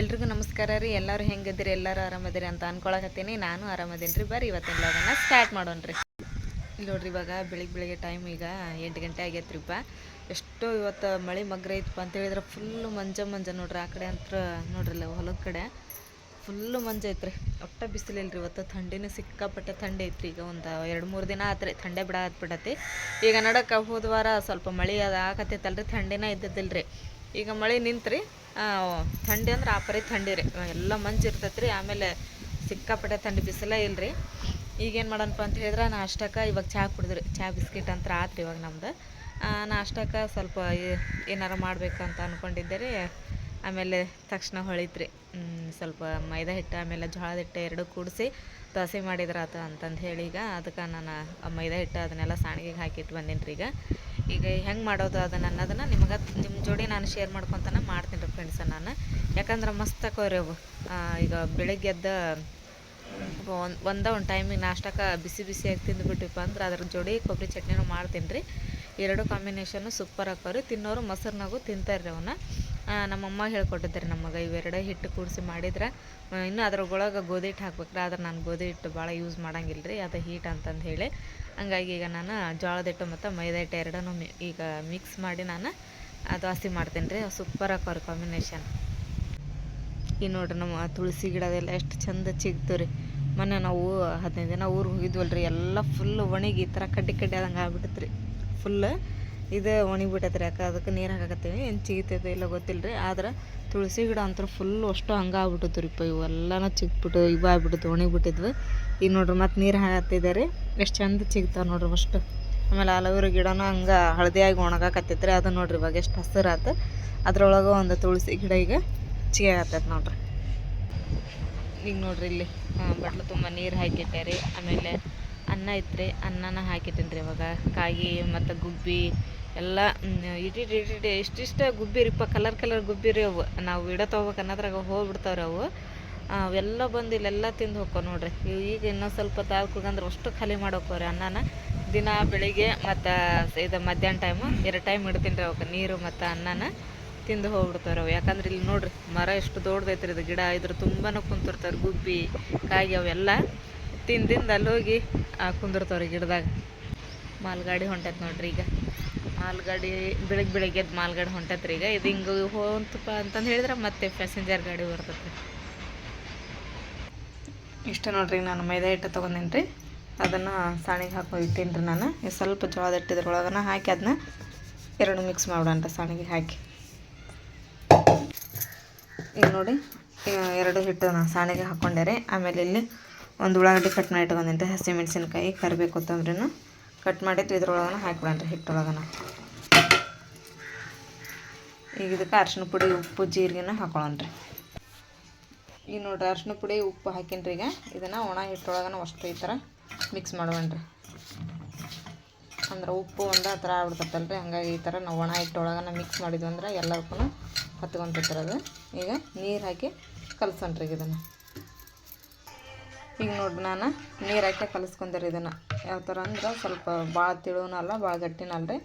ಎಲ್ರಿಗೂ ನಮಸ್ಕಾರ ರೀ. ಎಲ್ಲರೂ ಹೆಂಗಿದ್ರಿ ಎಲ್ಲರೂ ಆರಾಮದಿರಿ ಅಂತ ಅನ್ಕೊಳಕತ್ತೀನಿ. ನಾನು ಆರಾಮದೇನಿ ರೀ ಬರ್ರಿ. ಇವತ್ತಿನ ಲಾಗನ್ನ ಸ್ಟಾರ್ಟ್ ರೀ. ಇಲ್ಲಿ ನೋಡ್ರಿ, ಇವಾಗ ಬೆಳಿಗ್ಗೆ ಬೆಳಿಗ್ಗೆ ಟೈಮ್ ಈಗ ಎಂಟು ಗಂಟೆ ಆಗೈತ್ರಿಪ್ಪ ಎಷ್ಟು ಇವತ್ತು ಮಳೆ ಮಗ್ರ ಐತಪ್ಪ ಅಂತ ಹೇಳಿದ್ರೆ ಫುಲ್ಲು ಮಂಜ ಮಂಜ ನೋಡ್ರಿ. ಆ ಕಡೆ ಅಂತ ನೋಡ್ರಲ್ಲ, ಹೊಲದ ಕಡೆ. ಫುಲ್ಲು ಮಂಜ ಐತ್ರಿ. ಒಟ್ಟ ಬಿಸಿಲಿಲ್ರಿ ಇವತ್ತು. ಥಂಡಿನೂ ಸಿಕ್ಕಾಪಟ್ಟೆ ಥಂಡಿ ಐತ್ರಿ. ಈಗ ಒಂದು ಎರಡು, ಮೂರು ದಿನ ಆತ್ರಿ. ಥಂಡೆ ಬಿಡ ಹತ್ಬಿಟ್ಟತಿ ಈಗ ನಡಕ್ಕೆ ಹೋದ ವಾರ ಸ್ವಲ್ಪ ಮಳೆ ಅದು ಆಗತ್ತೈತಲ್ರಿ. ಥಂಡಿನ ಇದ್ದಿದ್ದಿಲ್ರಿ. ಈಗ ಮಳೆ ನಿಂತ್ರಿ ಥಂಡಿ ಅಂದ್ರೆ ಆ ಪರಿ ಥಂಡಿ ರೀ. ಎಲ್ಲ ಮಂಜು ಇರ್ತೈತೆ ರೀ ಆಮೇಲೆ ಸಿಕ್ಕಾಪಟ್ಟೆ ಥಂಡಿ ಬಿಸಿಲೇ ಇಲ್ರಿ. ಈಗೇನು ಮಾಡೋಣಪ್ಪ ಅಂತ ಹೇಳಿದ್ರೆ, ನಾಷ್ಟಕ್ಕೆ ಇವಾಗ ಚಹಾ ಕುಡಿದ್ರಿ. ಚಹಾ ಬಿಸ್ಕಿಟ್ ಅಂತ ಆತ್ರಿ ಇವಾಗ ನಮ್ದು. ನಾಷ್ಟಕ್ಕೆ ಸ್ವಲ್ಪ ಏನಾರ ಮಾಡ್ಬೇಕಂತ ಅಂದ್ಕೊಂಡಿದ್ದೆ ರೀ. ಆಮೇಲೆ ತಕ್ಷಣ ಹೊಳಿತ್ರಿ. ಸ್ವಲ್ಪ ಮೈದಾ ಹಿಟ್ಟು, ಆಮೇಲೆ ಜೋಳದ ಹಿಟ್ಟು ಎರಡು ಕೂಡಿಸಿ ದೋಸೆ ಮಾಡಿದ್ರಾತ ಅಂತಂದು ಹೇಳಿ ಈಗ, ಅದಕ್ಕೆ ನಾನು ಮೈದಾ ಹಿಟ್ಟು ಅದನ್ನೆಲ್ಲ ಸಾಣಿಗೆಗೆ ಹಾಕಿಟ್ಟು ಬಂದಿನಿ ರೀ ಈಗ. ಈಗ ಹೆಂಗೆ ಮಾಡೋದು ಅದನ್ನು ಅನ್ನೋದನ್ನು ನಿಮಗೆ ನಿಮ್ಮ ಜೋಡಿ ನಾನು ಶೇರ್ ಮಾಡ್ಕೊತಾನೆ ಮಾಡ್ತೀನಿ ರೀ ಫ್ರೆಂಡ್ಸ ನಾನು. ಯಾಕಂದ್ರೆ ಮಸ್ತ್ ಅಕ್ಕವ್ರಿ ಅವು. ಈಗ ಬೆಳಗ್ಗೆ ಎದ್ದ ಒಂದು, ಒಂದ ಒಂದು ಟೈಮಿಗೆ ನಾಷ್ಟಕ್ಕೆ ಬಿಸಿ ಬಿಸಿಯಾಗಿ ತಿಂದುಬಿಟ್ಟಿಪ್ಪ ಅಂದ್ರೆ ಅದ್ರ ಜೋಡಿ ಕೊಬ್ಬರಿ ಚಟ್ನಿನೂ ಮಾಡ್ತೀನಿ ರೀ. ಎರಡು ಕಾಂಬಿನೇಷನ್ನು ಸೂಪರ್ ಹಾಕೋರಿ ತಿನ್ನೋರು ಮೊಸರಿನಾಗೂ ತಿಂತಾರೆ ರೀ ಅವನ್ನ ನಮ್ಮಮ್ಮ ಹೇಳ್ಕೊಟ್ಟಿದ್ದಾರೆ ನಮಗೆ ಇವೆರಡೇ ಹಿಟ್ಟು ಕೂಡಿಸಿ ಮಾಡಿದ್ರೆ ಇನ್ನೂ ಅದ್ರೊಳಗೆ ಗೋಧಿ ಹಿಟ್ಟು ಹಾಕ್ಬೇಕ್ರೆ, ಆದ್ರೆ ನಾನು ಗೋಧಿ ಹಿಟ್ಟು ಭಾಳ ಯೂಸ್ ಮಾಡಂಗಿಲ್ಲ ರೀ ಅದು ಹೀಟ್ ಅಂತಂದು ಹೇಳಿ. ಹಂಗಾಗಿ ಈಗ ನಾನು ಜೋಳದ ಹಿಟ್ಟು ಮತ್ತು ಮೈದಾ ಹಿಟ್ಟು ಎರಡನ್ನು ಈಗ ಮಿಕ್ಸ್ ಮಾಡಿ ನಾನು ದೋಸೆ ಮಾಡ್ತೀನಿ ರೀ ಸೂಪರ್ ಹಾಕೋರು ಕಾಂಬಿನೇಷನ್ ಈ ನೋಡ್ರಿ ನಮ್ಮ ತುಳಸಿ ಗಿಡದೆಲ್ಲ ಎಷ್ಟು ಚಂದ ಚಿಗ್ತು ರೀ ಮೊನ್ನೆ ನಾವು ಹದಿನೈದು ದಿನ ಊರಿಗೆ ಹೋಗಿದ್ವಲ್ಲ ಎಲ್ಲ ಫುಲ್ ಒಣಗಿ ಈ ಥರ ಕಡ್ಡಿ ಕಡ್ಡಿ ಆದಂಗೆ ಆಗ್ಬಿಟ್ಟೈತೆ ರೀ ಫುಲ್ ಇದು ಒಣಗಿಬಿಟ್ಟೈತೆ ರೀ ಅಕ್ಕ. ಅದಕ್ಕೆ ನೀರು ಹಾಕತ್ತೀವಿ ಏನು ಚಿಗಿತೈತೆ ಇಲ್ಲ ಗೊತ್ತಿಲ್ಲ ರೀ ಆದ್ರೆ ತುಳಸಿ ಗಿಡ ಅಂತೂ ಫುಲ್ ಅಷ್ಟು ಹಂಗೆ ಆಗ್ಬಿಟ್ಟಿತ್ತು ರೀ ಇವೆಲ್ಲನೂ ಚಿಗ್ಬಿಟ್ಟು ಇವು ಆಗ್ಬಿಟ್ಟಿತ್ತು ಒಣಗಿಬಿಟ್ಟಿದ್ವು ಈಗ ನೋಡ್ರಿ ಮತ್ತೆ ನೀರು ಹಾಕತ್ತಿದೆ ರೀ. ಎಷ್ಟು ಚಂದ ಚಿಗ್ತಾವೆ ನೋಡ್ರಿ ಅಷ್ಟು ಆಮೇಲೆ ಅಲವೇರು ಗಿಡನೂ ಹಂಗೆ ಹಳದಿಯಾಗಿ ಒಣಗಾಕತ್ತೈತೆ ರೀ. ಅದು ನೋಡ್ರಿ ಇವಾಗ ಎಷ್ಟು ಹಸಿರಾತು. ಅದ್ರೊಳಗೆ ಒಂದು ತುಳಸಿ ಗಿಡ ಈಗ ಚಿಗಾಕತ್ತೈತೆ ನೋಡ್ರಿ. ಈಗ ನೋಡ್ರಿ ಇಲ್ಲಿ ಬಟ್ಲು ತುಂಬ ನೀರು ಹಾಕಿಟ್ಟೆ ರೀ. ಆಮೇಲೆ ಅನ್ನ ಐತ್ರಿ ಅನ್ನನ ಹಾಕಿತೀನಿ ರೀ ಇವಾಗ. ಕಾಯಿ ಮತ್ತು ಗುಬ್ಬಿ ಎಲ್ಲ ಇಟ್ಟಿಟ್ಟು ಇಟ್ಟಿಟ್ಟು ಇಷ್ಟಿಷ್ಟ ಗುಬ್ಬಿ ರೀಪ್ಪ ಕಲರ್ ಕಲರ್ ಗುಬ್ಬಿ ರೀ ಅವು. ನಾವು ಇಡ ತೊಗೋಬೇಕು ಅನ್ನೋದ್ರಾಗ ಹೋಗ್ಬಿಡ್ತಾವ್ರಿ ಅವು. ಅವೆಲ್ಲ ಬಂದು ಇಲ್ಲೆಲ್ಲ ತಿಂದು ಹೋಕ್ಕೋ ನೋಡ್ರಿ. ಈಗ ಇನ್ನೊಂದು ಸ್ವಲ್ಪ ತಾಳು ಕುಗಂದ್ರೆ ಅಷ್ಟು ಖಾಲಿ ಮಾಡೋಕೋರಿ ಅನ್ನನ. ದಿನ ಬೆಳಿಗ್ಗೆ ಮತ್ತು ಇದು ಮಧ್ಯಾಹ್ನ ಟೈಮು ಎರಡು ಟೈಮ್ ಇಡ್ತೀನಿ ರೀ ಅವಕ್ಕೆ ನೀರು ಮತ್ತು ಅನ್ನನ ತಿಂದು ಹೋಗ್ಬಿಡ್ತಾರೆ ಅವು. ಯಾಕಂದ್ರೆ ಇಲ್ಲಿ ನೋಡ್ರಿ ಮರ ಎಷ್ಟು ದೊಡ್ಡದೈತ್ರಿ ಇದು. ಗಿಡ ಇದ್ರ ತುಂಬಾನು ಕುಂತಿರ್ತಾರೆ ಗುಬ್ಬಿ, ಕಾಯಿ ಅವೆಲ್ಲ ತಿಂದಿಂದ ಅಲ್ಲಿ ಹೋಗಿ ಕುಂದಿರ್ತಾವ್ರಿ ಗಿಡದಾಗ. ಮಾಲ್ಗಾಡಿ ಹೊಂಟೈತೆ ನೋಡ್ರಿ ಈಗ. ಮಾಲ್ಗಾಡಿ ಬೆಳಗ್ಗೆ ಬೆಳಗ್ಗೆ ಎದ್ದು ಮಾಲ್ಗಾಡಿ ಹೊಂಟೈತ್ರಿ ಈಗ. ಇದು ಹಿಂಗೆ ಹೋಂತಪ್ಪ ಅಂತಂದು ಹೇಳಿದ್ರೆ ಮತ್ತೆ ಪ್ಯಾಸೆಂಜರ್ ಗಾಡಿ ಬರ್ತೈತೆ ಇಷ್ಟ ನೋಡ್ರಿ ನಾನು ಮೈದಾ ಹಿಟ್ಟು ತೊಗೊಂಡೇನಿ ರೀ ಅದನ್ನು ಸಾಣಿಗೆ ಹಾಕೋ ರೀ ನಾನು. ಸ್ವಲ್ಪ ಜೋಳದ ಹಿಟ್ಟಿದ್ರೊಳಗನ ಹಾಕಿ ಅದನ್ನ ಎರಡು ಮಿಕ್ಸ್ ಮಾಡೋಣ ಸಾಣಿಗೆ ಹಾಕಿ. ಈಗ ನೋಡಿ ಎರಡು ಹಿಟ್ಟು ನಾನು ಸಾಣಿಗೆ ಹಾಕ್ಕೊಂಡೆ ರೀ ಆಮೇಲೆ ಇಲ್ಲಿ ಒಂದು ಉಳ್ಳಾಗಡ್ಡಿ ಕಟ್ ಮಾಡಿ ಇಟ್ಕೊಂಡಿನಿ ರೀ ಹಸಿಮೆಣ್ಸಿನ್ಕಾಯಿ ಕರಿಬೇಕು ಕೊತ್ತಂಬ್ರಿನ ಕಟ್ ಮಾಡಿತ್ತು ಇದ್ರೊಳಗನ ರೀ ಹಿಟ್ಟೊಳಗನ. ಈಗ ಇದಕ್ಕೆ ಅರ್ಶಿನ ಪುಡಿ, ಉಪ್ಪು, ಜೀರಿಗೆನ ಹಾಕೊಳ್ಳೋಣ ರೀ ಈಗ ನೋಡ್ರಿ ಅರ್ಶಿನ ಪುಡಿ, ಉಪ್ಪು ಹಾಕಿನ್ರಿ ಈಗ. ಇದನ್ನು ಒಣ ಹಿಟ್ಟೊಳಗನ ಅಷ್ಟು ಈ ಥರ ಮಿಕ್ಸ್ ಮಾಡೋಣ ರೀ ಅಂದ್ರೆ ಉಪ್ಪು ಒಂದು ಆ ಥರ ಆಗ್ಬಿಡ್ತಲ್ಲ ರೀ ಹಂಗಾಗಿ ಈ ಥರ ನಾವು ಒಣ ಹಿಟ್ಟೊಳಗನ ಮಿಕ್ಸ್ ಮಾಡಿದ್ವಿ ಅಂದ್ರೆ ಎಲ್ಲದಕ್ಕೂ ಹತ್ಕೊಂತೈತ್ರಿ ಅದು. ಈಗ ನೀರು ಹಾಕಿ ಕಲ್ಸೋಣ್ರಿ ಈಗ ಇದನ್ನು. ಈಗ ನೋಡಿ ನಾನು ನೀರು ಹಾಕಿ ಕಲಿಸ್ಕೊಂಡ್ರಿ ಇದನ್ನು. ಯಾವ ಥರ ಅಂದ್ರೆ ಸ್ವಲ್ಪ ಭಾಳ ತಿಳುವಲ್ಲ ಭಾಳ ಗಟ್ಟಿನಲ್ಲ ರೀ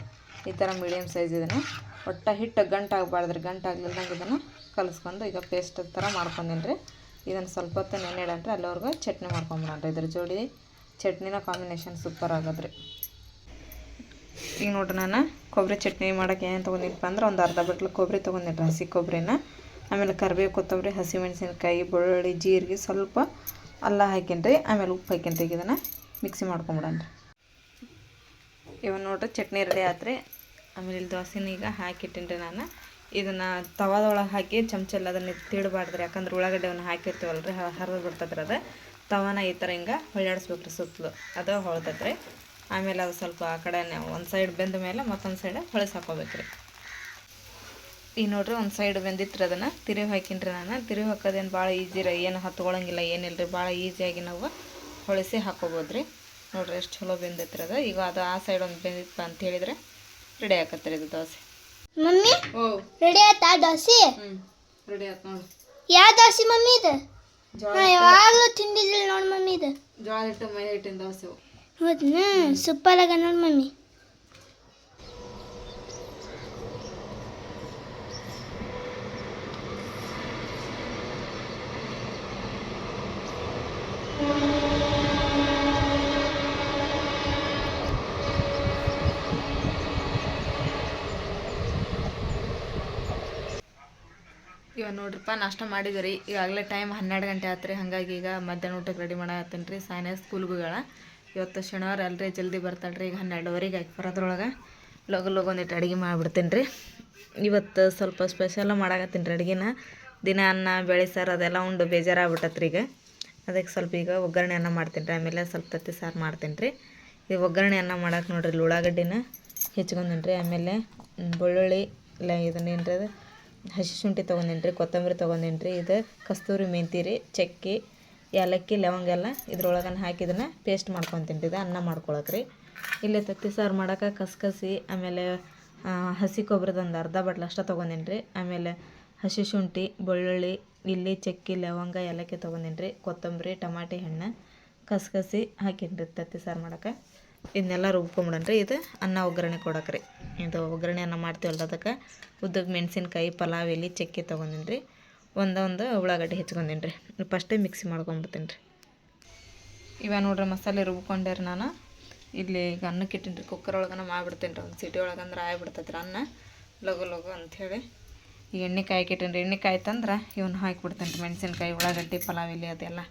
ಈ ಥರ ಮೀಡಿಯಮ್ ಸೈಜ್ ಇದನ್ನು. ಒಟ್ಟು ಹಿಟ್ಟು ಗಂಟು ಆಗಬಾರ್ದು ರೀ ಗಂಟು ಆಗ್ಲಿಲ್ದಂಗೆ ಇದನ್ನು ಕಲಿಸ್ಕೊಂಡು ಈಗ ಪೇಸ್ಟ್ ಥರ ಮಾಡ್ಕೊಂಡೀನಿ ರೀ ಇದನ್ನು ಸ್ವಲ್ಪ ಹೊತ್ತು ನೆನೆಡಂಟ್ರಿ ಅಲ್ಲಿವರೆಗೂ ಚಟ್ನಿ ಮಾಡ್ಕೊಂಬಿಡೋಣ ಇದ್ರ ಜೋಡಿ ಚಟ್ನಿನ ಕಾಂಬಿನೇಷನ್ ಸೂಪರ್ ಆಗೋದ್ರಿ. ಈಗ ನೋಡ್ರಿ ನಾನು ಕೊಬ್ಬರಿ ಚಟ್ನಿ ಮಾಡೋಕೆ ಏನು ತೊಗೊಂಡಿನಪ್ಪ ಅಂದ್ರೆ ಒಂದು ಅರ್ಧ ಬಟ್ಲು ಕೊಬ್ಬರಿ ತೊಗೊಂಡಿನಿ ಹಸಿ ಕೊಬ್ಬರಿನ ಆಮೇಲೆ ಕರಿಬೇವು ಕೊತ್ತಂಬರಿ ಹಸಿಮೆಣಸಿನ್ಕಾಯಿ ಬೆಳ್ಳುಳ್ಳಿ, ಜೀರಿಗೆ ಸ್ವಲ್ಪ ಅಲ್ಲ ಹಾಕಿನ್ರಿ ಆಮೇಲೆ ಉಪ್ಪು ಹಾಕಿನ್ರಿ ಈಗ ಇದನ್ನು. ಮಿಕ್ಸಿ ಮಾಡ್ಕೊಂಬಿಡೋಣ ಇವನ್ ನೋಡ್ರಿ, ಚಟ್ನಿ ರೆಡಿ ಆತ್ರಿ. ಆಮೇಲೆ ಇಲ್ಲಿ ದೋಸೆನ ಈಗ ಹಾಕಿಟ್ಟಿನಿ ರೀ ನಾನು. ಇದನ್ನು ತವಾದೊಳಗೆ ಹಾಕಿ ಚಮಚಲ್ಲಿ ಅದನ್ನು ತಿಡಬಾರ್ದು ಯಾಕಂದ್ರೆ ಉಳ್ಳಾಗಡ್ಡೆವನ್ನು ಹಾಕಿರ್ತೀವಲ್ಲ ರೀ ಹರಿದು ರೀ ಅದು. ತವಾನ ಈ ಥರ ಹಿಂಗೆ ಹೊಳ್ಯಾಡಿಸ್ಬೇಕು ರೀ ಸುತ್ತಲೂ. ಅದು ಹೊಳ್ತೈತೆ ರೀ ಆಮೇಲೆ ಅದು ಸ್ವಲ್ಪ ಆ ಕಡೆ ಒಂದು ಸೈಡ್ ಬೆಂದ ಮೇಲೆ ಮತ್ತೊಂದು ಸೈಡ್ ಹೊಳಸಿ ಹಾಕೋಬೇಕು ರೀ ಈಗ ನೋಡ್ರಿ ಒಂದು ಸೈಡ್ ಬೆಂದಿತ್ತು ಅದನ್ನು. ತಿರುವಿ ಹಾಕಿನ್ರಿ ನಾನು. ತಿರುವಿ ಹಾಕೋದೇನು ಭಾಳ ಈಜಿ ರೀ ಏನು ಹತ್ಕೊಳಂಗಿಲ್ಲ ಏನಿಲ್ಲ ರೀ ಭಾಳ ಈಸಿಯಾಗಿ ನಾವು ಹೊಳಿಸಿ ಹಾಕೋಬೋದು ರೀ ನೋಡ್ರಿ ಎಷ್ಟು ಚಲೋ ಬೆಂದೈತ್ರಿ ಅದು. ಈಗ ಅದು ಆ ಸೈಡ್ ಒಂದು ಬೆಂದಿತ್ತು ಅಂತ ಹೇಳಿದ್ರೆ ರೆಡಿ ಆಕತ್ರಿ ಇದು ದೋಸೆ. ಮಮ್ಮಿ ಓ. ರೆಡಿ ಆಯ್ತಾ ದೋಸೆ? ರೆಡಿ ಆಯ್ತು ನೋಡಿ. ಯಾವ ದೋಸೆ ಮಮ್ಮಿ ಇದು? ಯಾವಾಗಲೂ ತಿಂದಿದ್ದಿಲ್ಲ ನೋಡಿ ಮಮ್ಮಿ ಇದು. ಜೋಳ ಹಿಟ್ಟು ಮೈ ಹಿಟ್ಟಿನ ದೋಸೆ ಹೌದು ಹೌದಾ ಸೂಪರ್ ಆಗ ನೋಡಿ ಮಮ್ಮಿ. ನೋಡ್ರಿಪ್ಪ, ನಾಷ್ಟ ಮಾಡಿದ್ರಿ ಈಗಾಗಲೇ ಟೈಮ್ ಹನ್ನೆರಡು ಗಂಟೆ ಆತ್ರಿ. ಹಾಗಾಗಿ ಈಗ ಮಧ್ಯಾಹ್ನ ಊಟಕ್ಕೆ ರೆಡಿ ಮಾಡತ್ತೀನಿ ರೀ. ಸಾಯನ ಸ್ಕೂಲ್ಗಳ ಇವತ್ತು ಶನಿವಾರ ಅಲ್ರಿ ಜಲ್ದಿ ಬರ್ತಾಳೆ ರೀ ಈಗ ಹನ್ನೆರಡುವರೆಗೆ ಆಗಿ ಬರೋದ್ರೊಳಗೆ. ಲಗು ಲಗು ಒಂದಿಟ್ಟು ಅಡುಗೆ ಮಾಡಿಬಿಡ್ತೀನಿ ರೀ ಇವತ್ತು ಸ್ವಲ್ಪ ಸ್ಪೆಷಲ್ ಮಾಡಾಕತ್ತೀನಿ ರೀ ಅಡುಗೆನ. ದಿನ ಅನ್ನ, ಬೆಳೆ ಸಾರು ಅದೆಲ್ಲ ಉಂಡು ಬೇಜಾರಾಗ್ಬಿಟ್ಟತ್ರಿ ಈಗ. ಅದಕ್ಕೆ ಸ್ವಲ್ಪ ಈಗ ಒಗ್ಗರಣೆ ಅನ್ನ ಮಾಡ್ತೀನಿ ರೀ ಆಮೇಲೆ ಸ್ವಲ್ಪ ತತ್ತಿ ಸಾರು ಮಾಡ್ತೀನಿ ರೀ ಈ ಒಗ್ಗರಣೆ ಅನ್ನ ಮಾಡಕ್ಕೆ ನೋಡ್ರಿ ಉಳ್ಳಾಗಡ್ಡಿನ ಹೆಚ್ಕೊಂಡೀನಿ ರೀ ಆಮೇಲೆ ಬೆಳ್ಳುಳ್ಳಿ ಇಲ್ಲ ಇದನ್ನೇನು ರೀ ಅದು? ಹಸಿ ಶುಂಠಿ ತೊಗೊಂಡೇನಿ ರೀ ಕೊತ್ತಂಬರಿ ತೊಗೊಂಡೇನಿ ರೀ ಇದು ಕಸ್ತೂರಿ ಮೆಂತಿ ರೀ ಚಕ್ಕೆ, ಏಲಕ್ಕಿ ಲವಂಗ ಎಲ್ಲ ಇದ್ರೊಳಗನ ಹಾಕಿ ಇದನ್ನು ಪೇಸ್ಟ್ ಮಾಡ್ಕೊತೀನಿ ಇದು ಅನ್ನ ಮಾಡ್ಕೊಳಕ್ಕೆ ರೀ ಇಲ್ಲೇ ತತ್ತಿ ಸಾರು ಮಾಡೋಕೆ ಕಸ್ಕಸಿ, ಆಮೇಲೆ ಹಸಿ ಕೊಬ್ಬರಿದ ಒಂದು ಅರ್ಧ ಬಟ್ಲು ಅಷ್ಟೇ ತೊಗೊಂಡೀನಿ ರೀ ಆಮೇಲೆ ಹಸಿ ಶುಂಠಿ, ಬೆಳ್ಳುಳ್ಳಿ, ಇಲ್ಲಿ ಚಕ್ಕೆ, ಲವಂಗ, ಏಲಕ್ಕಿ ತೊಗೊಂಡೇನಿ ರೀ ಕೊತ್ತಂಬರಿ, ಟಮಾಟಿ, ಹಣ್ಣು ಕಸ್ಕಸಿ ಹಾಕೀನಿ ರೀ ತತ್ತಿ ಸಾರು ಮಾಡೋಕೆ. ಇದನ್ನೆಲ್ಲ ರುಬ್ಕೊಂಬಿಡೋಣ ರೀ ಇದು ಅನ್ನ ಒಗ್ಗರಣೆ ಕೊಡೋಕೆ ರೀ ಇದು ಒಗ್ಗರಣೆ ಅನ್ನ ಮಾಡ್ತೀವಲ್ಲ ಅದಕ್ಕೆ. ಉದ್ದಕ್ಕೆ ಮೆಣಸಿನ್ಕಾಯಿ, ಪಲಾವ್ ಎಲ್ಲಿ ಚಕ್ಕೆ ತೊಗೊಂಡಿನಿ ರೀ ಒಂದೊಂದು ಉಳ್ಳಾಗಡ್ಡಿ ಹೆಚ್ಕೊಂಡೀನಿ ರೀ ಫಸ್ಟೇ ಮಿಕ್ಸಿ ಮಾಡ್ಕೊಂಬಿಡ್ತೀನಿ ರೀ ಇವ ನೋಡ್ರಿ ಮಸಾಲೆ ರುಬ್ಕೊಂಡೆ ರೀ ನಾನು. ಇಲ್ಲಿ ಈಗ ಅನ್ನಕ್ಕೆ ಇಟ್ಟಿನಿ ರೀ ಕುಕ್ಕರ್ ಒಳಗನ ಮಾಡಿಬಿಡ್ತೀನಿ ರೀ ಒಂದು ಸಿಟಿ ಒಳಗಂದ್ರೆ ಆಯ್ಬಿಡ್ತೈತೆ ರೀ ಅನ್ನ. ಲಗು ಲಗು ಅಂಥೇಳಿ ಈಗ ಎಣ್ಣೆ ಕಾಯ್ಕಿಟ್ಟಿನಿ ರೀ ಎಣ್ಣೆ ಕಾಯ್ತಂದ್ರೆ ಇವನ್ನ ಹಾಕಿಬಿಡ್ತೀನಿ ರೀ ಮೆಣಸಿನ್ಕಾಯಿ, ಉಳ್ಳಾಗಡ್ಡಿ, ಪಲಾವ್, ಎಲೆ ಅದೆಲ್ಲ.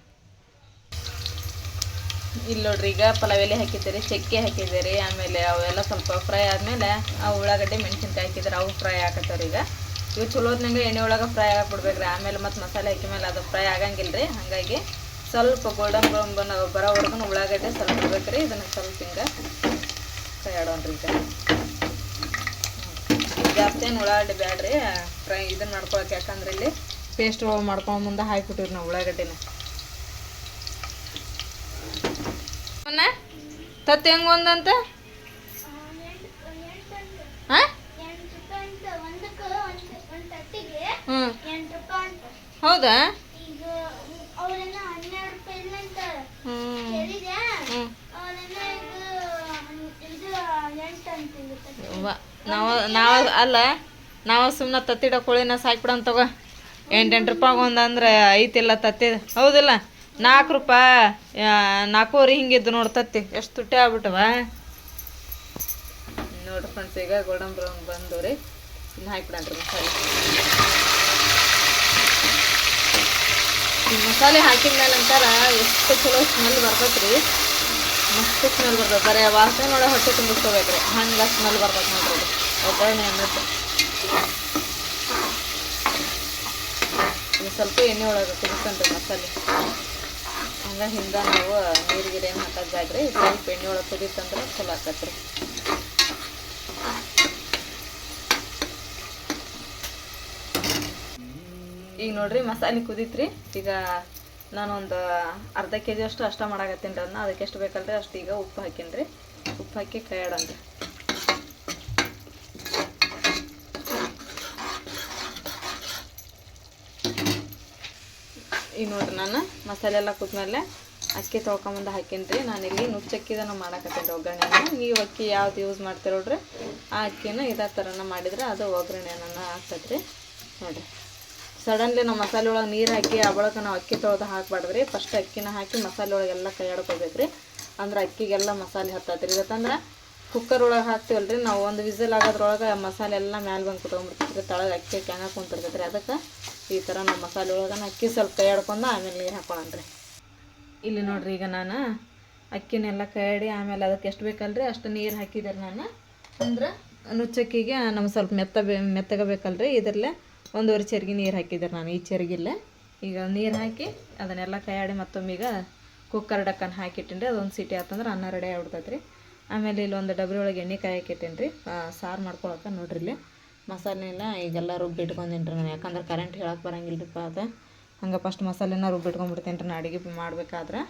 ಇಲ್ಲಿ ನೋಡ್ರಿ, ಈಗ ಪಲಾವ್ ಎಲೆ ಹಾಕಿದ್ದೀರಿ, ಚಕ್ಕೆ ಹಾಕಿದ್ದೀರಿ, ಆಮೇಲೆ ಅವೆಲ್ಲ ಸ್ವಲ್ಪ ಫ್ರೈ ಆದಮೇಲೆ ಆ ಉಳ್ಳಾಗಡ್ಡೆ ಮೆಣಸಿನ್ಕಾಯಿ ಹಾಕಿದ್ರೆ ಅವು ಫ್ರೈ ಹಾಕತ್ತಾರೆ ಈಗ. ಇವು ಚಲೋತ್ನಂಗ ಎಣ್ಣೆ ಒಳಗೆ ಫ್ರೈ ಆಗಿಬಿಡ್ಬೇಕ್ರಿ, ಆಮೇಲೆ ಮತ್ತು ಮಸಾಲೆ ಹಾಕಿ ಮೇಲೆ ಅದು ಫ್ರೈ ಆಗಂಗಿಲ್ಲ ರೀ ಹಾಗಾಗಿ ಸ್ವಲ್ಪ ಗೋಲ್ಡನ್ ಬ್ರೌನ್ ಬನ್ನ ಬರೋವರೆಗೂ ಉಳ್ಳಾಗಡ್ಡೆ ಸ್ವಲ್ಪ ಇರ್ಬೇಕು ರೀ ಇದನ್ನು ಸ್ವಲ್ಪ ಹಿಂಗೆ ಫ್ರೈ ಆಡೋಣ್ರಿ ಈಗ. ಜಾಸ್ತಿ ಏನು ಉಳ್ಳಾಗಡ್ಡೆ ಬೇಡ್ರಿ ಫ್ರೈ ಇದನ್ನು ಮಾಡ್ಕೊಳಕ್ಕೆ ಯಾಕಂದ್ರೆ ಇಲ್ಲಿ ಪೇಸ್ಟ್ ಮಾಡ್ಕೊಂಡು ಮುಂದೆ ಹಾಕಿಬಿಟ್ಟಿವ್ರಿ ನಾವು ಉಳ್ಳಾಗಡ್ಡಿನ ಅವನ್ನ ತತ್ತು ಹೆಂಗ್ ಒಂದಂತ ಹಾ ಒಂದಕ್ಕೆ ಒಂದು ತಟ್ಟಿಗೆ ಹ್ಞೂ ಎಂಟು ರೂಪಾಯಿ ಅಂತ ಹೌದಾ ಈಗ ಅವರೆಲ್ಲ ಹನ್ನೆರಡು ರೂಪಾಯಿ ಇಲ್ಲ ಅಂತಾರೆ ಹ್ಞೂ ಕೇಳಿದ್ಯಾ ಹ್ಞೂ ಅವರೆಲ್ಲ ಈಗ ಇದು ಎಂಟು ಅಂತ ಒಂದಂತ? ವ ನಾವು ನಾವು ಅಲ್ಲ, ನಾವು ಸುಮ್ಮನೆ ತತ್ತಿಡ ಕೋಳಿನ ಸಾಕ್ಬಿಡೋಣ ತಗೋ. ಎಂಟೆಂಟು ಎಂಟು ರೂಪಾಯಿ ಒಂದಂದ್ರೆ ಐತಿಲ್ಲ ತತ್ತಿ. ಹೌದಿಲ್ಲ? ನಾಲ್ಕು ರೂಪಾಯಿ ನಾಲ್ಕೂವರೆ ಹಿಂಗಿದ್ದು ನೋಡ್ತತ್ತಿ ಎಷ್ಟು ತುಟ್ಟಿ ಆಗ್ಬಿಟ್ಟವ? ನೋಡ್ರಿ ಫ್ರೆಂಡ್ಸ್ ಈಗ ಗೋಲ್ಡನ್ ಬ್ರೌನ್ ರೀ. ಇನ್ನು ಮಸಾಲೆ. ಮಸಾಲೆ ಹಾಕಿದ ಮೇಲೆ ಅಂತಾರ, ಎಷ್ಟು ಚಲೋ ಸ್ಮೆಲ್ ಬರ್ತೈತೆ ರೀ. ಮಸ್ತ್ ಸ್ಮೆಲ್ ಬರ್ತದೆ ಬರೀ ವಾಸನೆ ನೋಡಿ ಹೊಟ್ಟೆ ತುಂಬಿಸ್ಕೋಬೇಕ್ರಿ. ಹಂಗೆ ಸ್ಮೆಲ್ ಬರ್ತೈತೆ ನೋಡ್ರಿ ಒಗ್ಗರಣೆ ಅನ್ನತ್ತೆ ಸ್ವಲ್ಪ ಎಣ್ಣೆ ಒಳಗೆ ಕುದಿಸ್ಕೊಂಡ್ರಿ ಮಸಾಲೆ. ಹಂಗೆ ಹಿಂದ ನಾವು ನೀರು ಗೀರು ಏನು ಹಾಕೋದು ಬ್ಯಾಡ್ರಿ ಸ್ವಲ್ಪ ಎಣ್ಣೆ ಒಳಗೆ ಕುದೀತಂದ್ರೆ ಚಲೋ ಆಕತ್ರಿ. ಈಗ ನೋಡ್ರಿ ಮಸಾಲೆ ಕುದೀತ್ರಿ, ಈಗ ನಾನೊಂದು ಅರ್ಧ ಕೆ ಜಿ ಅಷ್ಟು ಅಷ್ಟ ಮಾಡಾಕತ್ತೀನಿ ರೀ ಅದನ್ನ ಅದಕ್ಕೆ ಎಷ್ಟು ಬೇಕಲ್ರಿ ಅಷ್ಟು ಈಗ ಉಪ್ಪು ಹಾಕೀನಿ ರೀ ಉಪ್ಪು ಹಾಕಿ ಕೈ ಈಗ ನೋಡ್ರಿ ನಾನು ಮಸಾಲೆ ಎಲ್ಲ ಕುದ್ಮೇಲೆ ಅಕ್ಕಿ ತೊಗೊಂಬಂದು ಹಾಕೀನಿ ರೀ. ನಾನಿಲ್ಲಿ ನುಚ್ಚಕ್ಕಿದನ್ನು ಮಾಡಾಕತ್ತೀನಿ ರೀ ಒಗ್ಗರಣೆನ ನೀವು ಅಕ್ಕಿ ಯಾವ್ದು ಯೂಸ್ ಮಾಡ್ತೀರ ನೋಡ್ರಿ, ಆ ಅಕ್ಕಿನ ಇದೇ ಥರನ ಮಾಡಿದ್ರೆ ಅದು ಒಗ್ಗರಣೆನ ಆಗ್ತದೆ ರೀ. ನೋಡಿರಿ. ಸಡನ್ಲಿ ನಾವು ಮಸಾಲೆ ಒಳಗೆ ನೀರು ಹಾಕಿ ಆ ಒಳಗೆ ನಾವು ಅಕ್ಕಿ ತೊಳೆದು ಹಾಕ್ಬಾರ್ದು ರೀ. ಫಸ್ಟ್ ಅಕ್ಕಿನ ಹಾಕಿ ಮಸಾಲೆ ಒಳಗೆಲ್ಲ ಕೈ ರೀ. ಅಂದ್ರೆ ಅಕ್ಕಿಗೆಲ್ಲ ಮಸಾಲೆ ಹತ್ತತ್ತೆ ರೀ. ಯಾಕಂದ್ರೆ ಕುಕ್ಕರ್ ಒಳಗೆ ಹಾಕ್ತೀವಲ್ಲ ರೀ ನಾವು ಒಂದು ವಿಸಿಲ್ ಆಗೋದ್ರೊಳಗೆ ಮಸಾಲೆ ಎಲ್ಲ ಮ್ಯಾಲೆ ಬಂದು ಕುತ್ಕೊಂಡ್ಬಿಡ್ತೈತೆ ತಳಗೆ ಅಕ್ಕಿ ಕೆಂಗ ಕುಂತಿರ್ತೈತೆ ರೀ. ಅದಕ್ಕೆ ಈ ಥರ ನಮ್ಮ ಮಸಾಲೆ ಒಳಗೆ ಅಕ್ಕಿ ಸ್ವಲ್ಪ ಕೈ ಆಡ್ಕೊಂಡು ಆಮೇಲೆ ನೀರು ಹಾಕೊಳ್ಳೋಣ ರೀ. ಇಲ್ಲಿ ನೋಡ್ರಿ ಈಗ ನಾನು ಅಕ್ಕಿನೆಲ್ಲ ಕೈಯಾಡಿ ಆಮೇಲೆ ಅದಕ್ಕೆ ಎಷ್ಟು ಬೇಕಲ್ರಿ? ಅಷ್ಟು ನೀರು ಹಾಕಿದ್ರೆ ನಾನು. ಅಂದ್ರೆ ನುಚ್ಚಕ್ಕಿಗೆ ನಮ್ಗೆ ಸ್ವಲ್ಪ ಮೆತ್ತ ಬೇ, ಮೆತ್ತಗೆ ಬೇಕಲ್ರಿ? ಇದರಲ್ಲೇ ಒಂದೂವರೆ ಚೆರ್ಗಿ ನೀರು ಹಾಕಿದ್ದಾರೆ ನಾನು ಈ ಚರ್ಗಿಲ್ಲೇ. ಈಗ ನೀರು ಹಾಕಿ ಅದನ್ನೆಲ್ಲ ಕೈಯಾಡಿ ಮತ್ತೊಮ್ಮೆ ಈಗ ಕುಕ್ಕರ್ ಡಕ್ಕನ್ ಹಾಕಿಟ್ಟಿನಿ ರೀ ಅದೊಂದು ಸಿಟಿ ಆತಂದ್ರೆ ಅನ್ನ ರೆಡಿ ಆಗ್ಬಿಡ್ತೈತೆ ರೀ ಆಮೇಲೆ ಇಲ್ಲಿ ಒಂದು ಡಬ್ರಿ ಒಳಗೆ ಎಣ್ಣೆ ಕಾಯಕ್ಕಿಟ್ಟೇನಿ ರೀ ಸಾರು ಮಾಡ್ಕೊಳಕ್ಕೆ ನೋಡ್ರಿ ಇಲ್ಲಿ. ಮಸಾಲೆನೆಲ್ಲ ಈಗೆಲ್ಲ ರುಬ್ಬಿ ರೀ ನಾನು. ಯಾಕಂದ್ರೆ ಕರೆಂಟ್ ಹೇಳಕ್ಕೆ ಬರಂಗಿಲ್ಲ ರೀ ಅದು. ಹಂಗೆ ಫಸ್ಟ್ ಮಸಾಲೆನ ರುಬ್ಬಿಟ್ಕೊಂಡ್ಬಿಡ್ತೇನೆ ರೀ ನಾ ಅಡುಗೆ ಮಾಡಬೇಕಾದ್ರೆ.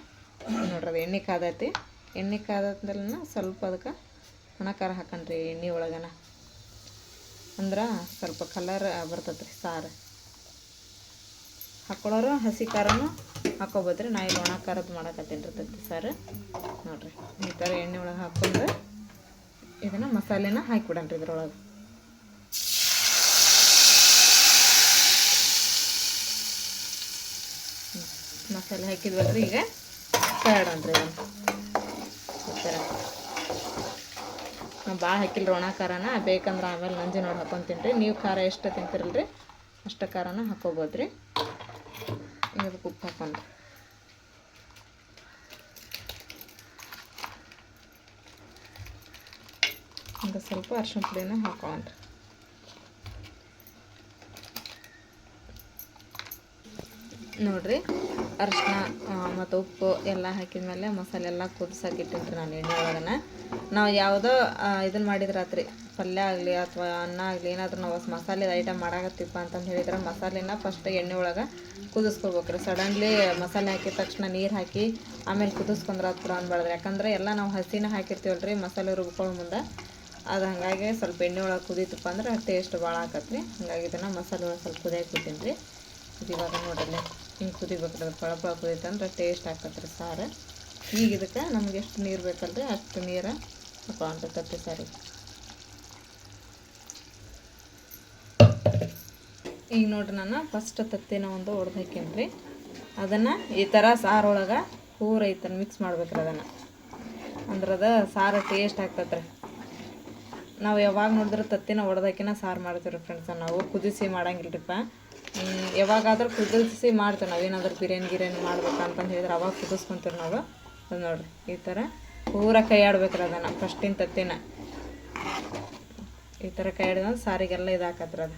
ನೋಡ್ರಿ ಅದು ಎಣ್ಣೆ ಕಾದೈತಿ. ಎಣ್ಣೆ ಕಾದ್ಮೇಲೆ ಸ್ವಲ್ಪ ಅದಕ್ಕೆ ಒಣ ಖಾರ ಎಣ್ಣೆ ಒಳಗನ. ಅಂದ್ರೆ ಸ್ವಲ್ಪ ಕಲರ್ ಬರ್ತೈತೆ ರೀ ಸಾರು. ಹಾಕೊಳ್ಳೋರು ಹಸಿ ಖಾರನೂ ಹಾಕೋಬೋದು ರೀ ನಾ ಇಲ್ಲಿ ಒಣ ಖಾರದ್ದು ಮಾಡಕತ್ತೀನಿ ರೀ ಸಾರು. ನೋಡಿರಿ ಈ ಥರ ಎಣ್ಣೆ ಒಳಗೆ ಹಾಕ್ಕೊಂಡು ಇದನ್ನು ಮಸಾಲೆನ ಹಾಕಿಬಿಡಣ್ರಿ ಇದ್ರೊಳಗೆ. ಮಸಾಲೆ ಹಾಕಿದ್ವಲ್ರಿ ಈಗ ಬೇಡ ಅಂದ್ರೆ ಥರ ನಾ ಭಾಳ ಹಾಕಿಲ್ರಿ ಒಣ ಖಾರನ, ಬೇಕಂದ್ರೆ ಆಮೇಲೆ ನಂಜಿ ನೋಡಿ ಹಾಕೊಂತೀನಿ ನೀವು ಖಾರ ಎಷ್ಟು ತಿಂತಿರಲ್ರಿ, ಅಷ್ಟು ಖಾರನ ಹಾಕೋಬೋದು ರೀ ಇದಕ್ಕೆ ಉಪ್ಪು ಹಾಕೊಂಡ್ರಿ. ಒಂದು ಸ್ವಲ್ಪ ಅರ್ಶಿನ ಪುಡಿನ ಹಾಕೊಳ್ಳೋಣ್ರಿ ನೋಡ್ರಿ ಅರಿಶಿನ ಮತ್ತು ಉಪ್ಪು ಎಲ್ಲ ಹಾಕಿದ ಮೇಲೆ ಮಸಾಲೆ ಎಲ್ಲ ಕುದಿಸಾಕಿಟ್ಟಿನ್ರಿ ನಾನು ಎಣ್ಣೆ ಒಳಗನ. ನಾವು ಯಾವುದೋ ಇದನ್ನು ಮಾಡಿದ್ರಾತ್ರಿ ಪಲ್ಯ ಆಗಲಿ ಅಥವಾ ಅನ್ನ ಆಗಲಿ ಏನಾದರೂ ನಾವು ಮಸಾಲೆ ಐಟಮ್ ಮಾಡಾಕತ್ತಿಪ್ಪ ಅಂತಂದು ಹೇಳಿದ್ರೆ ಮಸಾಲೆನ ಫಸ್ಟ್ ಎಣ್ಣೆ ಒಳಗೆ ಕುದಿಸ್ಕೊಳ್ಬೇಕ್ರಿ ಸಡನ್ಲಿ ಮಸಾಲೆ ಹಾಕಿದ ತಕ್ಷಣ ನೀರು ಹಾಕಿ ಆಮೇಲೆ ಕುದಿಸ್ಕೊಂಡ್ರೆ ಹತ್ರ ಅನ್ಬಾರ್ದು ಯಾಕಂದ್ರೆ ಎಲ್ಲ ನಾವು ಹಸಿನ ಹಾಕಿರ್ತೀವಲ್ಲ ರೀ ಮಸಾಲೆ ರುಬ್ಕೊಳ್ಳೋ ಮುಂದೆ. ಅದು ಹಾಗಾಗಿ ಸ್ವಲ್ಪ ಎಣ್ಣೆ ಒಳಗೆ ಕುದೀತಪ್ಪ ಅಂದ್ರೆ ಟೇಸ್ಟ್ ಭಾಳ ಆಕತ್ರಿ. ಹಾಗಾಗಿ ಇದನ್ನು ಮಸಾಲೆ ಒಳಗೆ ಸ್ವಲ್ಪ ಕುದಿಯಾಕೆ ಬಿಟ್ಟಿನಿ ರೀ ಇವಾಗ ನೋಡ್ರಿ. ಹಿಂಗೆ ಕುದಿಬೇಕ್ರಿ ಅದು ಪಳ ಪಳ ಕುದೀತಂದ್ರೆ ಟೇಸ್ಟ್ ಹಾಕತ್ರಿ ಸಾರು. ಈಗ ಇದಕ್ಕೆ ನಮ್ಗೆ ಎಷ್ಟು ನೀರು ಬೇಕಲ್ರಿ, ಅಷ್ಟು ನೀರು ತತ್ತಿ ಸಾರಿ. ಈಗ ನೋಡ್ರಿ ನಾನು ಫಸ್ಟ್ ತತ್ತಿನ ಒಂದು ಒಡ್ದು ರೀ ಅದನ್ನು ಈ ಥರ ಸಾರೊಳಗೆ ಪೂರ ಐತನ ಮಿಕ್ಸ್ ಮಾಡ್ಬೇಕ್ರಿ ಅದನ್ನು. ಅಂದ್ರೆ ಅದು ಸಾರು ಟೇಸ್ಟ್ ಆಗ್ತತ್ರಿ ನಾವು ಯಾವಾಗ ನೋಡಿದ್ರೆ ತತ್ತಿನ ಒಡೆದಾಕಿನ ಸಾರು ಮಾಡ್ತೀವಿ ರೀ ಫ್ರೆಂಡ್ಸ ನಾವು ಕುದಿಸಿ ಮಾಡಂಗಿಲ್ರಿಪ್ಪ ಯಾವಾಗಾದ್ರೂ ಕುದಿಸಿ ನಾವು ನಾವೇನಾದ್ರೂ ಬಿರಿಯಾನಿ ಗಿರಿಯಾನಿ ಮಾಡ್ಬೇಕಂತಂದು ಹೇಳಿದ್ರೆ ಅವಾಗ ಕುದಿಸ್ಕೊಂತೀವಿ ನಾವು. ಅದು ನೋಡ್ರಿ, ಈ ಥರ ಪೂರ ಕೈ ಆಡ್ಬೇಕ್ರಿ ಅದನ್ನು ಫಸ್ಟಿನ ತತ್ತಿನ. ಈ ಥರ ಕೈ ಆಡಿದ್ರೆ ಸಾರಿಗೆಲ್ಲ ಇದಾಕತ್ರ ಅದು.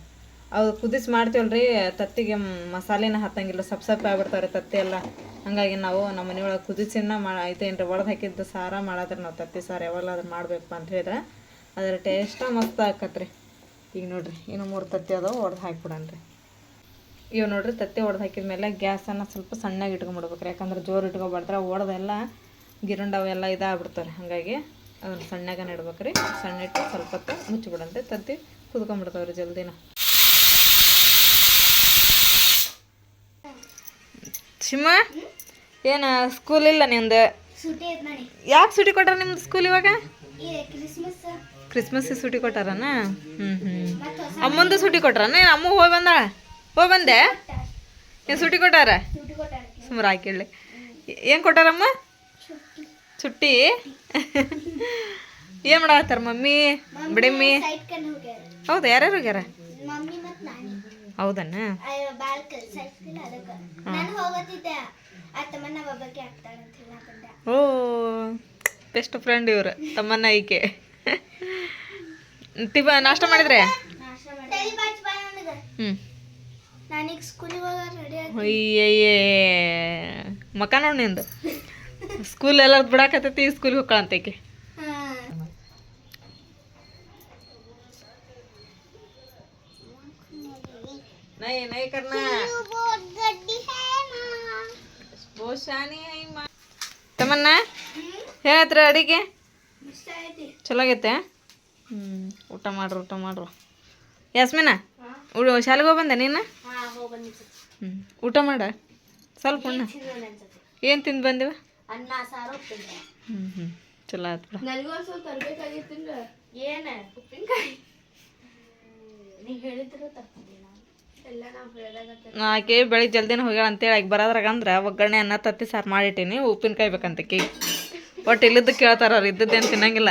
ಅವು ಕುದಿಸಿ ಮಾಡ್ತೀವಲ್ರಿ, ತತ್ತಿಗೆ ಮಸಾಲೆನ ಹತ್ತಂಗಿಲ್ಲ, ಸಪ್ ಸಪ್ಪೆ ಆಗ್ಬಿಡ್ತಾವ್ರಿ ತತ್ತಿ ಎಲ್ಲ. ಹಂಗಾಗಿ ನಾವು ನಮ್ಮ ಮನೆಯೊಳಗೆ ಕುದಿಸಿನ ಮಾ ಐತೇನ್ರಿ ಒಡೆದು ಹಾಕಿದ್ದು ಸಾರ ಮಾಡತ್ರಿ ನಾವು ತತ್ತಿ ಸಾರು ಯಾವಾಗಲಾದ್ರೂ ಮಾಡಬೇಕು ಅಂತ ಹೇಳಿದ್ರೆ ಅದರ ಟೇಸ್ಟ ಮಸ್ತ್ ಆಕತ್ರಿ ಈಗ ನೋಡ್ರಿ, ಇನ್ನು ಮೂರು ತತ್ತಿ ಅದಾವ ಒಡೆದು ಹಾಕ್ಬಿಡನ್ರಿ. ಇವು ನೋಡ್ರಿ ತತ್ತಿ ಹಾಕಿದ ಮೇಲೆ ಗ್ಯಾಸನ್ನು ಸ್ವಲ್ಪ ಸಣ್ಣಗೆ ಇಟ್ಕೊಂಬಿಡ್ಬೇಕ್ರಿ. ಯಾಕಂದ್ರೆ ಜೋರು ಇಟ್ಕೊಬಾರ್ದ್ರೆ ಒಡೆದೆಲ್ಲ ಗಿರಂಡವೆಲ್ಲ ಇದಾಗ್ಬಿಡ್ತಾರೆ ಹಾಗಾಗಿ ಅದನ್ನು ಸಣ್ಣಗೆ ರೀ ಸಣ್ಣ ಇಟ್ಟು ಸ್ವಲ್ಪ ಹೊತ್ತು ಮುಚ್ಚಿಬಿಡಂತೆ ತತ್ತಿ ಕುದ್ಕೊಂಬಿಡ್ತಾವ್ರಿ ಜಲ್ದಿನ. ಸಿಮ್ಮ ಏನು ಸ್ಕೂಲ್ ಇಲ್ಲ ನಿಮ್ದು ಯಾಕೆ ಸುಟಿ ಕೊಟ್ಟಾರ ನಿಮ್ದು ಸ್ಕೂಲ್ ಇವಾಗ? ಕ್ರಿಸ್ಮಸ್ ಸುಟಿ ಕೊಟ್ಟಾರನ? ಹ್ಞೂ ಹ್ಞೂ ಅಮ್ಮಂದು ಸುಟಿ ಕೊಟ್ರನ? ಅಮ್ಮ ಹೋಗಿ ಬಂದಾಳ? ಹೋಗಿ ಬಂದೆ? ಏನು ಸುಟಿ ಕೊಟ್ಟಾರ? ಸುಮಾರು ಹಾಕಿ ಸುಮ್ರು ಹಾಕಿಳ್ಳಿ ಏನು ಕೊಟ್ಟಾರಮ್ಮ? ಸುಟ್ಟಿ. ಸುಟ್ಟಿ? ಏನು ಮಾಡತ್ತಾರ ಮಮ್ಮಿ ಬಿಡಮ್ಮಿ? ಹೌದಾ ಯಾರ್ಯಾರು ಹೋಗ್ಯಾರ? ಹೌದನ್ನ ಓ ಬೆಸ್ಟ್ ಫ್ರೆಂಡ್ ಇವ್ರು ತಮ್ಮನ್ನ ಈಕೆ. ಟಿಫ ನಾಷ್ಟ ಮಾಡಿದ್ರೆ? ಹ್ಞೂ ನಾನೀಗ ಸ್ಕೂಲಿಗೆ ಹೋಗ ರೆಡಿ ಆಗಿ ಅಯ್ಯಯ್ಯೇ. ಮಕ ನೋಡಿ ನಿಂದು ಸ್ಕೂಲ್ ಎಲ್ಲ ಬಿಡಾಕತ್ತೈತಿ ಸ್ಕೂಲಿಗೆ ಹೋಗ್ಕೊಳಂತೈಕೆ ನೈ ನೈ ಕರ್ನ. ಗಡ್ಡಿ ತಮ್ಮನ್ನ ಹೇಳತ್ರ ಅಡಿಗೆ ಇಷ್ಟ ಐತಿ ಚಲೋ ಆಗೈತೆ ಹ್ಞೂ ಊಟ ಮಾಡ್ರು ಊಟ ಮಾಡ್ರು. ಯಾಸ್ಮಿನ ಉ ಶಾಲೆಗೆ ಹೋಗಿ ಬಂದೆ ನೀನು ಹಾಂ ಹೋಗಿ ಬಂದಿತ್ತು ಹ್ಞೂ ಊಟ ಮಾಡ. ಸ್ವಲ್ಪ ಉಣ್ಣ. ಏನು ತಿಂದು ಬಂದಿವ? ಅನ್ನ ಸಾರು ಹ್ಞೂ ಹ್ಞೂ ಚಲೋ ಆಯ್ತು ಬಿಡ. ಸ್ವಲ್ಪ ಏನ? ಉಪ್ಪಿನಕಾಯಿ. ನೀವು ಹೇಳಿದ್ರು ಆಕೆ ಬೆಳಿಗ್ಗೆ ಜಲ್ದಿನ ಹೋಗ್ಯಾಳ ಅಂತೇಳಿ ಆಕೆ ಬರೋದ್ರಾಗ ಅಂದ್ರೆ ಒಗ್ಗರಣೆ ಅನ್ನ ತತ್ತಿ ಸಾರು ಮಾಡಿಟ್ಟೀನಿ. ಉಪ್ಪಿನಕಾಯಿ ಬೇಕಂತ ಕೇಕ್ ಒಟ್ಟು ಇಲ್ಲದ್ದು ಕೇಳ್ತಾರ ಅವ್ರು ಇದ್ದದ್ದೇನು ತಿನ್ನಂಗಿಲ್ಲ.